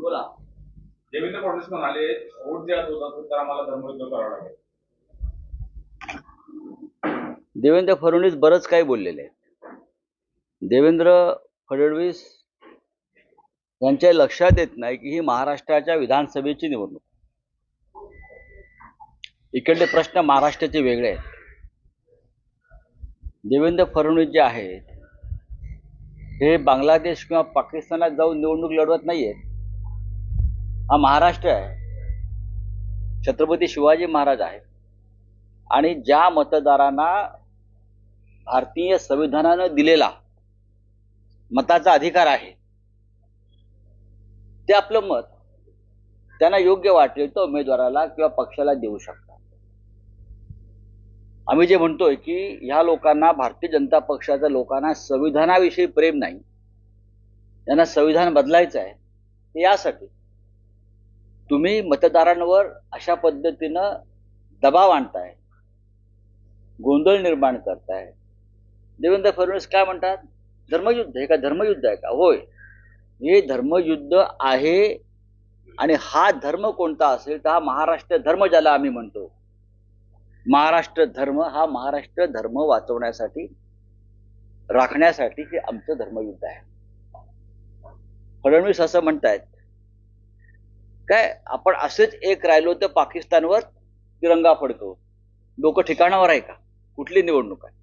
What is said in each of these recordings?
बोला. देवेंद्र फडणवीस म्हणाले वोट जे होता तर आम्हाला धर्मयुद्ध करावं लागेल. देवेंद्र फडणवीस बरंच काही बोललेले आहेत. देवेंद्र फडणवीस यांच्या लक्षात येत नाही की ही महाराष्ट्राच्या विधानसभेची निवडणूक इकडले प्रश्न महाराष्ट्राचे वेगळे आहेत. देवेंद्र फडणवीस जे आहेत हे बांगलादेश किंवा पाकिस्तानात जाऊन निवडणूक लढवत नाहीयेत. हा महाराष्ट्र आहे. छत्रपती शिवाजी महाराज आहे आणि ज्या मतदारांना भारतीय संविधानानं दिलेला मताचा अधिकार आहे ते आपलं मत त्यांना योग्य वाटेल तर उमेदवाराला किंवा पक्षाला देऊ शकतो आम्ही जे म्हणतोय की ह्या लोकांना भारतीय जनता पक्षाच्या लोकांना संविधानाविषयी प्रेम नाही. त्यांना संविधान बदलायचं आहे. ते यासाठी तुम्ही मतदारांवर अशा पद्धतीनं दबाव आणताय गोंधळ निर्माण करताय. देवेंद्र फडणवीस काय म्हणतात? धर्मयुद्ध हे का? धर्मयुद्ध आहे का? होय. हे धर्मयुद्ध आहे आणि हा धर्म कोणता असेल तर हा महाराष्ट्र धर्म ज्याला आम्ही म्हणतो महाराष्ट्र धर्म हा महाराष्ट्र धर्म वाचवण्यासाठी राखण्यासाठी हे आमचं धर्मयुद्ध आहे. फडणवीस असं म्हणतायत काय आपण असेच एक राहिलो तर पाकिस्तानवर तिरंगा फडतो लोक ठिकाणावर आहे का? कुठली निवडणूक आहे?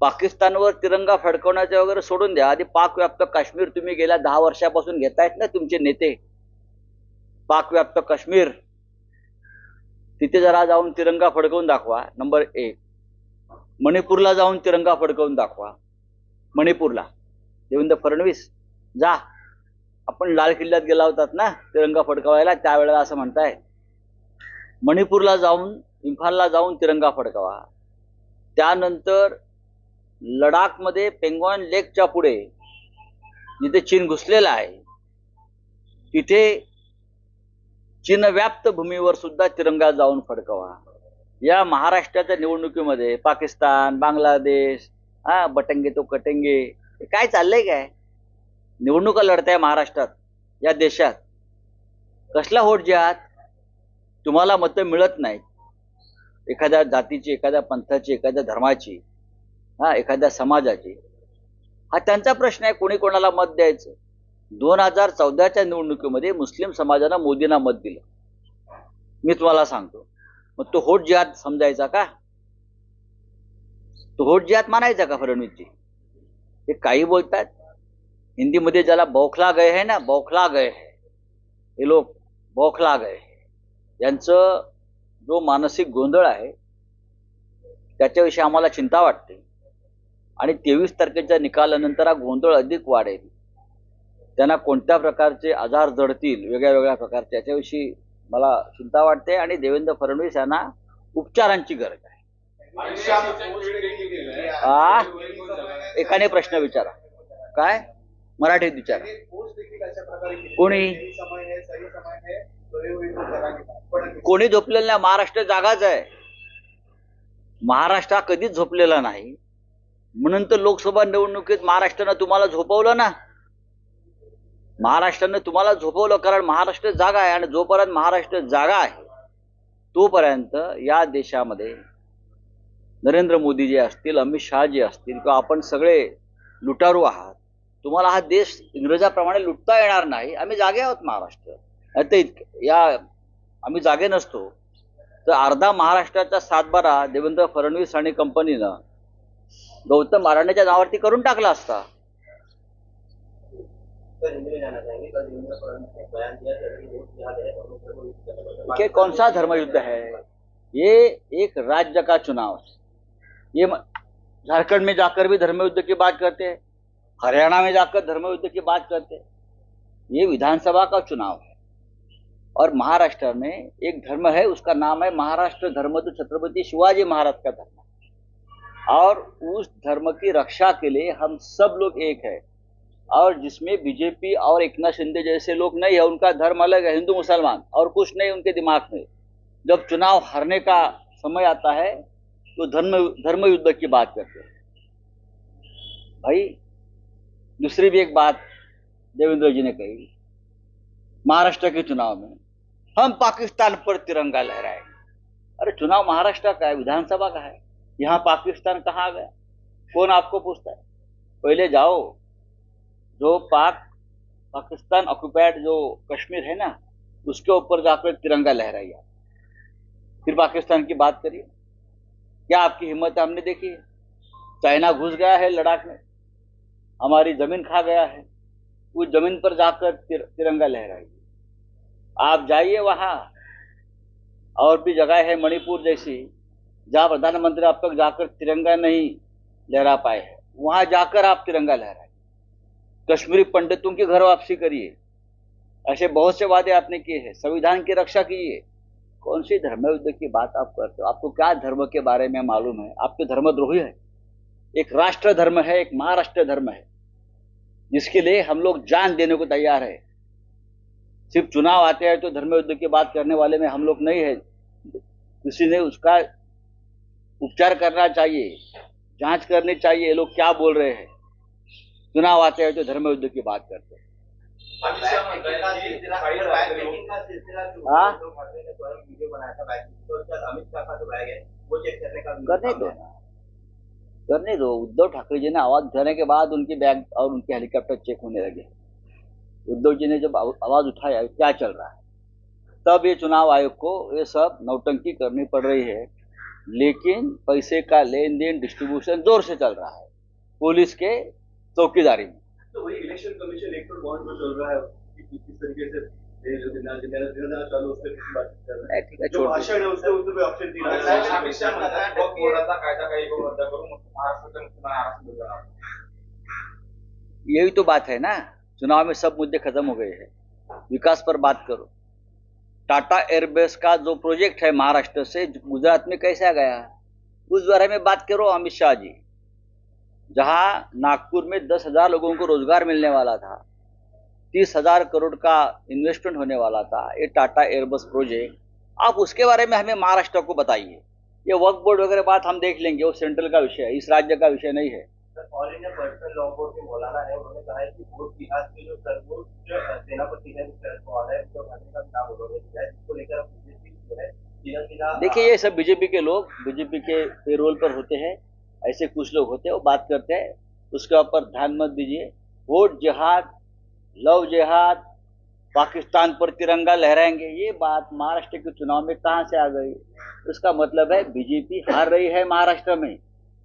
पाकिस्तानवर तिरंगा फडकवण्याचं वगैरे सोडून द्या. आधी पाकव्याप्त काश्मीर तुम्ही गेल्या दहा वर्षापासून घेतायत ना तुमचे नेते. पाक व्याप्त काश्मीर तिथे जरा जाऊन तिरंगा फडकवून दाखवा. नंबर एक मणिपूरला जाऊन तिरंगा फडकवून दाखवा. मणिपूरला. देवेंद्र फडणवीस जा. आपण लाल किल्ल्यात गेला होतात ना तिरंगा फडकवायला त्यावेळेला असं म्हणताय. मणिपूरला जाऊन इम्फालला जाऊन तिरंगा फडकावा. त्यानंतर लडाखमध्ये पेंगॉन लेकच्या पुढे जिथे चीन घुसलेला आहे तिथे चीन व्याप्त भूमीवर सुद्धा तिरंगा जाऊन फडकवा. या महाराष्ट्राच्या निवडणुकीमध्ये पाकिस्तान बांगलादेश हा बटंगे तो कटंगे काय चाललंय काय? निवडणुका लढताय महाराष्ट्रात या देशात. कसला होट जिहाद तुम्हाला मतं मिळत नाहीत. एखाद्या जातीची एखाद्या पंथाची एखाद्या धर्माची हा एखाद्या समाजाची. हा त्यांचा प्रश्न आहे कोणी कोणाला मत द्यायचं? दोन हजार चौदाच्या निवडणुकीमध्ये मुस्लिम समाजानं मोदींना मत दिलं. मी तुम्हाला सांगतो. मग तो होट जिहाद समजायचा का? तो होट जिहाद मानायचा का फडणवीसजी? ते काही बोलतात हिंदीमध्ये ज्याला बौखला गए है ना बौखला गए है. हे लोक बौखला गए यांचं जो मानसिक गोंधळ आहे त्याच्याविषयी आम्हाला चिंता वाटते. आणि तेवीस तारखेच्या निकालानंतर हा गोंधळ अधिक वाढेल. त्यांना कोणत्या प्रकारचे आजार जडतील वेगळ्या वेगळ्या प्रकारचे याच्याविषयी मला चिंता वाटते आणि देवेंद्र फडणवीस यांना उपचारांची गरज आहे. आ? एकाने प्रश्न विचारा. काय? मराठीत विचारा. कोणी? कोणी झोपलेलं नाही महाराष्ट्र जागाच आहे. महाराष्ट्र हा कधीच झोपलेला नाही. म्हणून तर लोकसभा निवडणुकीत महाराष्ट्रानं तुम्हाला झोपवलं ना. महाराष्ट्रानं तुम्हाला झोपवलं कारण महाराष्ट्र जागा आहे आणि जोपर्यंत महाराष्ट्र जागा आहे तोपर्यंत या देशामध्ये नरेंद्र मोदी जे असतील अमित शहा जे असतील किंवा आपण सगळे लुटारू आहात तुम्हाला हा देश इंग्रजाप्रमाणे लुटता येणार नाही. आम्ही जागे आहोत महाराष्ट्र. आता इतक- या आम्ही जागे नसतो. तर अर्धा महाराष्ट्राचा सातबारा देवेंद्र फडणवीस आणि कंपनीनं गौतम अडाणीच्या नावावरती करून टाकला असता. लोग को युद्ध कौन सा धर्मयुद्ध है? ये एक राज्य का चुनाव है। ये झारखंड में जाकर भी धर्मयुद्ध की बात करते हैं। हरियाणा में जाकर धर्मयुद्ध की बात करते हैं। ये विधानसभा का चुनाव है। और महाराष्ट्र में एक धर्म है, उसका नाम है महाराष्ट्र धर्म। तो छत्रपति शिवाजी महाराज का धर्म और उस धर्म की रक्षा के लिए हम सब लोग एक है। और जिसमें बीजेपी और एकनाथ शिंदे जैसे लोग नहीं है, उनका धर्म अलग है, हिंदू मुसलमान, और कुछ नहीं उनके दिमाग में। जब चुनाव हारने का समय आता है तो धर्म धर्म युद्ध की बात करते हैं। भाई, दूसरी भी एक बात देवेंद्र जी ने कही। महाराष्ट्र के चुनाव में, हम पाकिस्तान पर तिरंगा लहराएँगे। अरे, चुनाव महाराष्ट्र का है, विधानसभा का है। यहाँ पाकिस्तान कहाँ आ गया? कौन आपको पूछता है? पहले जाओ जो पाक पाकिस्तान ऑक्युपाइड जो कश्मीर है ना उसके ऊपर जाकर तिरंगा लहराइए आप। फिर पाकिस्तान की बात करिए क्या आपकी हिम्मत हमने देखी है। चाइना घुस गया है लद्दाख में। हमारी ज़मीन खा गया है। उस ज़मीन पर जाकर तिर, तिरंगा लहराइए आप जाइए वहाँ। और भी जगह है मणिपुर जैसी जहाँ प्रधानमंत्री अब तक जाकर तिरंगा नहीं लहरा पाए हैं। वहाँ जाकर आप तिरंगा लहराइए कश्मीरी पंडितों की घर वापसी करिए। ऐसे बहुत से वादे आपने किए हैं, संविधान की रक्षा कीजिए। कौन सी धर्म युद्ध की बात आप करते हो? आपको क्या धर्म के बारे में मालूम है? आपके धर्मद्रोही है। एक राष्ट्र धर्म है, एक महाराष्ट्र धर्म है, जिसके लिए हम लोग जान देने को तैयार है। सिर्फ़ चुनाव आते हैं तो धर्म युद्ध की बात करने वाले में हम लोग नहीं है। किसी ने उसका उपचार करना चाहिए, जाँच करनी चाहिए, ये लोग क्या बोल रहे हैं? चुनाव आते हैं तो धर्म युद्ध की बात करते हैं। हाँ? करने दो करने दो। उद्धव ठाकरे जी ने आवाज़ उठाने के बाद उनकी बैग और उनके हेलीकॉप्टर चेक होने लगे। उद्धव जी ने जब आवाज़ उठाया क्या चल रहा है? तब ये चुनाव आयोग को ये सब नौटंकी करनी पड़ रही है। लेकिन पैसे का लेन देन डिस्ट्रीब्यूशन ज़ोर से चल रहा है। पुलिस के चौकीदारी में तो वही इलेक्शन कमीशन एक पर बॉन्ड चल रहा है किस तरीके से यही तो बात है ना चुनाव में सब मुद्दे खत्म हो गए हैं। विकास पर बात करो। टाटा एयरबेस का जो प्रोजेक्ट है महाराष्ट्र से गुजरात में कैसे आ गया? उस बारे में बात करो अमित शाह जी। जहाँ नागपुर में दस हज़ार लोगों को रोज़गार मिलने वाला था तीस हज़ार करोड़ का इन्वेस्टमेंट होने वाला था ये टाटा एयरबस प्रोजेक्ट आप उसके बारे में हमें महाराष्ट्र को बताइए। ये वर्क बोर्ड वगैरह बात हम देख लेंगे वो सेंट्रल का विषय है इस राज्य का विषय नहीं है। All India personal law board के मौलाना है उन्होंने कहा है कि वोट बिहार के जो सर्वोच्च सेनापति है शरद पवार है उद्धव ठाकरे का नाम उन्होंने दिया है जिसको लेकर बीजेपी जो है सीधा सीधा देखिए ये सब बीजेपी के लोग बीजेपी के पेरोल पर होते हैं। ऐसे कुछ लोग होते हैं वो बात करते हैं। उसके ऊपर ध्यान मत दीजिए। वोट जिहाद लव जिहाद पाकिस्तान पर तिरंगा लहराएंगे ये बात महाराष्ट्र के चुनाव में कहाँ से आ गई? उसका मतलब है बीजेपी हार रही है महाराष्ट्र में।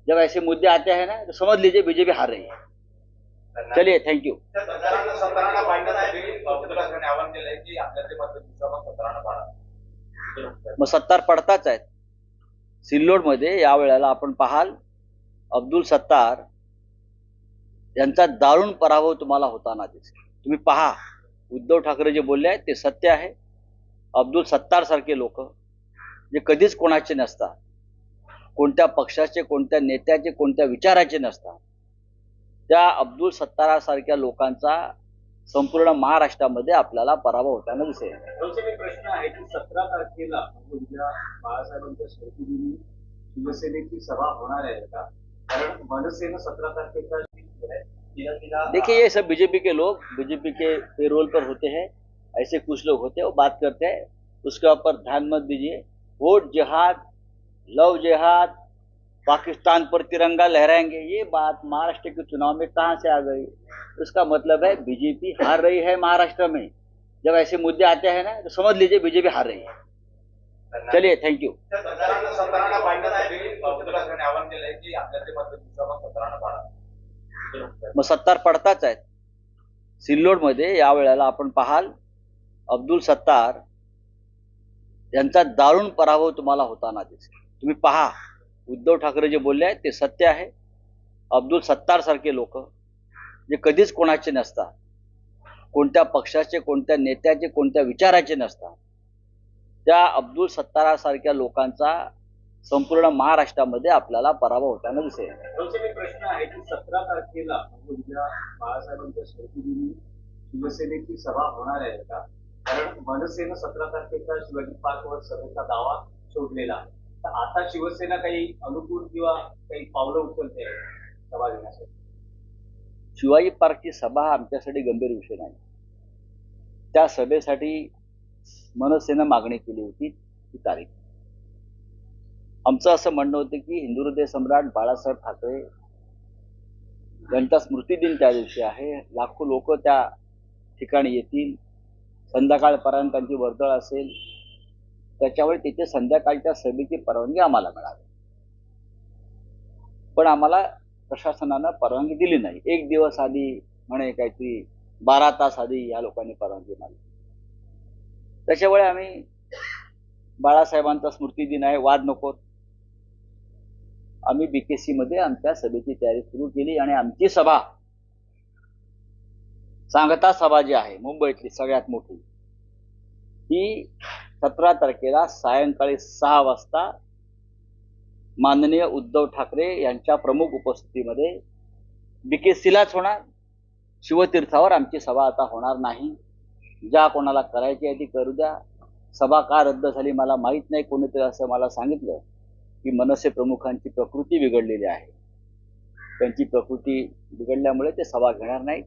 जब ऐसे मुद्दे आते हैं ना तो समझ लीजिए बीजेपी हार रही है। चलिए थैंक यू मग सत्तार पडताच आहेत. सिल्लोडमध्ये या वेळेला आपण पाहाल. अब्दुल सत्तार यांचा दारुण पराभव तुम्हाला होताना दिसेल. तुम्ही पहा उद्धव ठाकरे जे बोलले आहेत ते सत्य आहे. अब्दुल सत्तार सारखे लोक जे कधीच कोणाचे नसतात कोणत्या पक्षाचे कोणत्या नेत्याचे कोणत्या विचाराचे नसतात त्या अब्दुल सत्तारासारख्या लोकांचा संपूर्ण महाराष्ट्रामध्ये आपल्याला पराभव होताना दिसेल. प्रश्न आहे की सतरा तारखेला बाळासाहेबांच्या शिवसेनेची सभा होणार आहे का? देखिए, ये सब बीजेपी के लोग, बीजेपी के पेरोल पर होते हैं, ऐसे कुछ लोग होते हैं, वो बात करते हैं, उसके ऊपर ध्यान मत दीजिए। वोट जिहाद, लव जिहाद, पाकिस्तान पर तिरंगा लहराएँगे, ये बात महाराष्ट्र के चुनाव में कहाँ से आ गई? उसका मतलब है, बीजेपी हार रही है महाराष्ट्र में। जब ऐसे मुद्दे आते हैं ना तो समझ लीजिए, बीजेपी हार रही है। चलिए थैंक यू मग सत्तार पडताच आहेत. सिल्लोडमध्ये या वेळेला आपण पाहाल अब्दुल सत्तार यांचा दारुण पराभव तुम्हाला होताना दिसेल. तुम्ही पहा उद्धव ठाकरे जे बोलले आहेत ते सत्य आहे. अब्दुल सत्तार सारखे लोक जे कधीच कोणाचे नसतात. कोणत्या पक्षाचे कोणत्या नेत्याचे कोणत्या विचाराचे नसतात. त्या अब्दुल सत्तारासारख्या लोकांचा संपूर्ण महाराष्ट्रामध्ये आपल्याला पराभव होताना दिसेल. प्रश्न आहे की सतरा तारखेला बाळासाहेबांच्या स्मृतीदिनी शिवसेनेची सभा होणार आहे का? कारण मनसेनं सतरा तारखेचा शिवाजी पार्कवर सभेचा दावा सोडलेला तर आता शिवसेना काही अनुकूल किंवा काही पावलं उचलते सभा घेण्यासाठी? शिवाजी पार्कची सभा आमच्यासाठी गंभीर विषय नाही. त्या सभेसाठी मनसेनं मागणी केली होती ती तारीख. आमचं असं म्हणणं होतं की हिंदू हृदय सम्राट बाळासाहेब ठाकरे यांचा स्मृतिदिन त्या दिवशी आहे. लाखो लोक त्या ठिकाणी येतील. संध्याकाळपर्यंत त्यांची वर्दळ असेल. त्याच्यामुळे तिथे संध्याकाळच्या सभेची परवानगी आम्हाला मिळाली. पण आम्हाला प्रशासनानं परवानगी दिली नाही. एक दिवस आधी म्हणे काहीतरी बारा तास आधी या लोकांनी परवानगी मागली त्याच्यामुळे आम्ही बाळासाहेबांचा स्मृतिदिन आहे वाद नकोत आम्ही बीकेसी मध्ये आमच्या सभेची तयारी सुरू केली आणि आमची सभा सांगता सभा जी आहे मुंबईतली सगळ्यात मोठी ही सतरा तारखेला सायंकाळी सहा वाजता माननीय उद्धव ठाकरे यांच्या प्रमुख उपस्थितीमध्ये बीकेसीलाच होणार. शिवतीर्थावर आमची सभा आता होणार नाही. ज्या कोणाला करायची आहे ती करू द्या. सभा का रद्द झाली मला माहीत नाही कोणीतरी असं मला सांगितलं की मनसे प्रमुखांची प्रकृती बिघडलेली आहे. त्यांची प्रकृती बिघडल्यामुळे ते सभा घेणार नाहीत.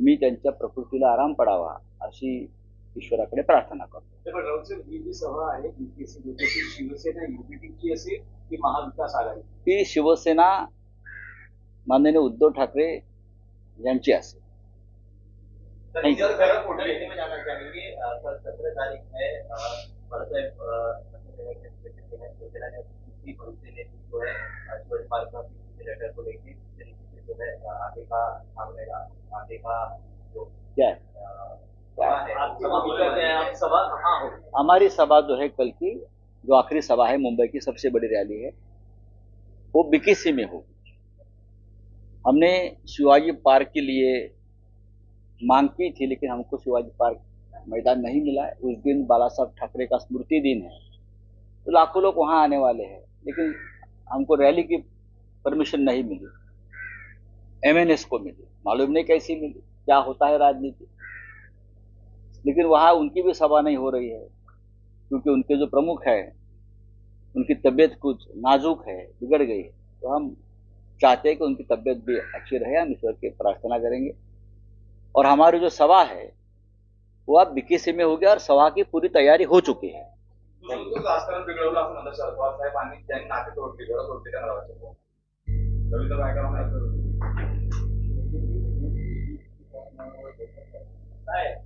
मी त्यांच्या प्रकृतीला आराम पडावा अशी ईश्वराकडे प्रार्थना करतो. ही जी सभा आहे बीकेसी मध्ये ती शिवसेना युनिटीची असेल की महाविकास आघाडी. ती शिवसेना माननीय उद्धव ठाकरे यांची असेल. क्या है अ, है? हैं? हो? हमारी सभा जो है कल की जो आखिरी सभा है मुंबई की सबसे बड़ी रैली है वो बीकेसी में होगी। हमने शिवाजी पार्क के लिए मांग की थी, लेकिन हमको शिवाजी पार्क मैदान नहीं मिला। है उस दिन बाला साहब ठाकरे का स्मृति दिन है। तो लाखों लोग वहाँ आने वाले हैं, लेकिन हमको रैली की परमिशन नहीं मिली। एमएनएस को मिली। मालूम नहीं कैसी मिली, क्या होता है राजनीति। लेकिन वहाँ उनकी भी सभा नहीं हो रही है, क्योंकि उनके जो प्रमुख है, उनकी तबीयत कुछ नाजुक है, बिगड़ गई है। तो हम चाहते हैं कि उनकी तबीयत भी अच्छी रहे, हम ईश्वर की प्रार्थना करेंगे। और हमारी जो सभा है वो अब बीकेसी में हो गया और सभा की पूरी तैयारी हो चुकी है। दुसरं